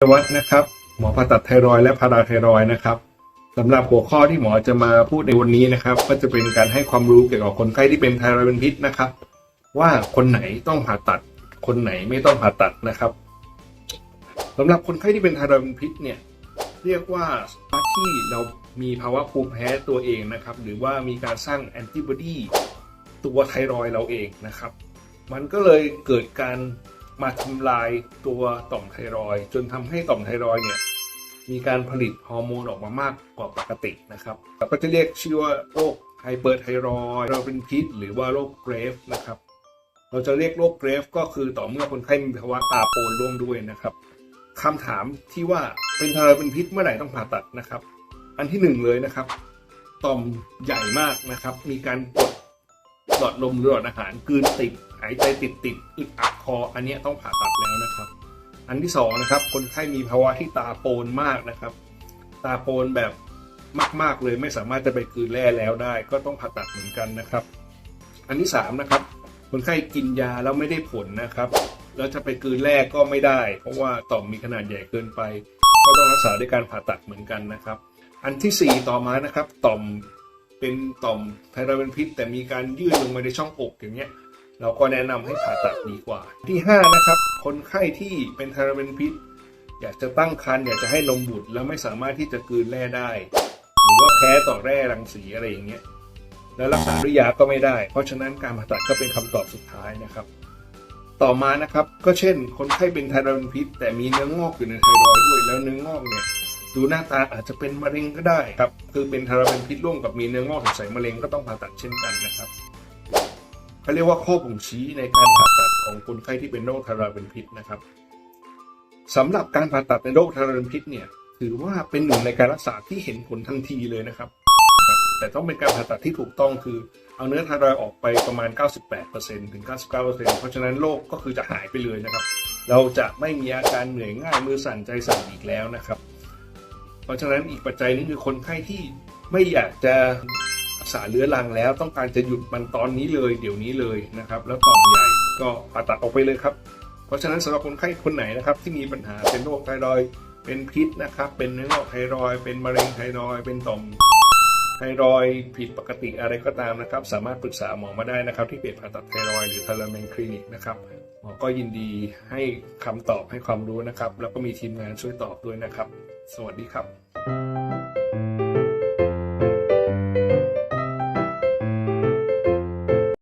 วัฒน์นะครับหมอผ่าตัดไทรอยด์และพาราไทรอยด์นะครับสำหรับหัวข้อที่หมอจะมาพูดในวันนี้นะครับ ก็จะเป็นการให้ความรู้เกี่ยวกับคนไข้ที่เป็นไทรอยด์เป็นพิษนะครับ ว่าคนไหนต้องผ่าตัด คนไหนไม่ต้องผ่าตัดนะครับสำหรับคนไข้ที่เป็นไทรอยด์เป็นพิษเนี่ยเรียกว่าที่เรามีภาวะภูมิแพ้ตัวเองนะครับ หรือว่ามีการสร้างแอนติบอดีตัวไทรอยด์เราเองนะครับ มันก็เลยเกิดการ มาทำลายตัวต่อมไทรอยจนทำให้ต่อมไทรอยเนี่ยมีการผลิตฮอร์โมนออกมามากกว่าปกตินะครับเราก็จะเรียกชื่อว่าโรคไฮเปอร์ไทรอยเราเป็นพิษ หรือว่าโรคเกรฟนะครับ เราจะเรียกโรคเกรฟก็คือต่อเมื่อคนไข้มีภาวะตาโปนร่วมด้วยนะครับคำถามที่ว่าเป็นไทรอยเป็นพิษเมื่อไหร่ต้องผ่าตัดนะครับ อันที่หนึ่งเลยนะครับ ต่อมใหญ่มากนะครับ มีการกดหลอดลมหรือหลอดอาหารกืนติดายใจติดติดอึดอัดคอ อันนี้ต้องผ่าตัดแล้วนะครับ อันที่สองนะครับคนไข้มีภาวะที่ตาโปนมากนะครับ ตาโปนแบบมาก ๆ เลยไม่สามารถจะไปกลืนแร่แล้วได้ ก็ต้องผ่าตัดเหมือนกันนะครับ อันที่สามนะครับคนไข้กินยาแล้วไม่ได้ผลนะครับแล้วจะไปกลืนแร่ก็ไม่ได้ เพราะว่าต่อมมีขนาดใหญ่เกินไป ก็ต้องรักษาด้วยการผ่าตัดเหมือนกันนะครับ อันที่สี่ต่อมานะครับ ต่อมเป็นต่อมไทรอยด์เป็นพิษ แต่มีการยื่นลงมาในช่องอกอย่างเงี้ย เราก็แนะนำให้ผ่าตัดดีกว่า ที่ห้านะครับ คนไข้ที่เป็นไทรเปนพิษ อยากจะตั้งครรภ์อยากจะให้นมบุตรแล้วไม่สามารถที่จะกลืนแร่ได้ หรือว่าแพ้ต่อแร่รังสีอะไรอย่างเงี้ยแล้วรักษาด้วยยาก็ไม่ได้ เพราะฉะนั้นการผ่าตัดก็เป็นคำตอบสุดท้ายนะครับ ต่อมานะครับก็เช่น คนไข้เป็นไทรอยด์เปนพิษ แต่มีเนื้องอกอยู่ในไทรอยด์ด้วยแล้วเนื้องอกเนี่ยดูหน้าตาอาจจะเป็นมะเร็งก็ได้ครับคือเป็นไทรอยด์เปนพิษร่วมกับมีเนื้องอกสงสัยมะเร็งก็ต้องผ่าตัดเช่นกันนะครับ เขาเรียกว่าข้อบ่งชี้ในการผ่าตัดของคนไข้ที่เป็นโรคไทรอยด์เป็นพิษนะครับสำหรับการผ่าตัดในโรคไทรอยด์เป็นพิษเนี่ยถือว่าเป็นหนึ่งในการรักษาที่เห็นผลทันทีเลยนะครับ แต่ต้องเป็นการผ่าตัดที่ถูกต้องคือเอาเนื้อไทรอยออกไปประมาณ 98%ถึง 99%เพราะฉะนั้นโรคก็คือจะหายไปเลยนะครับ เราจะไม่มีอาการเหนื่อยง่ายมือสั่นใจสั่นอีกแล้วนะครับ เพราะฉะนั้นอีกปัจจัยนึงคือคนไข้ที่ไม่อยากจะ ษาเรื้อรังแล้ว ต้องการจะหยุดมันตอนนี้เลย เดี๋ยวนี้เลยนะครับ แล้วต่อมใหญ่ก็ผ่าตัดออกไปเลยครับ เพราะฉะนั้นสำหรับคนไข้คนไหนนะครับ ที่มีปัญหาเป็นโรคไทรอยเป็นพิษนะครับ เป็นเนื้องอกไทรอยเป็นมะเร็งไทรอยเป็นต่อมไทรอยผิดปกติอะไรก็ตามนะครับ สามารถปรึกษาหมอมาได้นะครับ ที่เพจผ่าตัดไทรอยหรือไทรอยด์แมนคลินิกนะครับหมอก็ยินดีให้คำตอบให้ความรู้นะครับ แล้วก็มีทีมงานช่วยตอบด้วยนะครับ สวัสดีครับ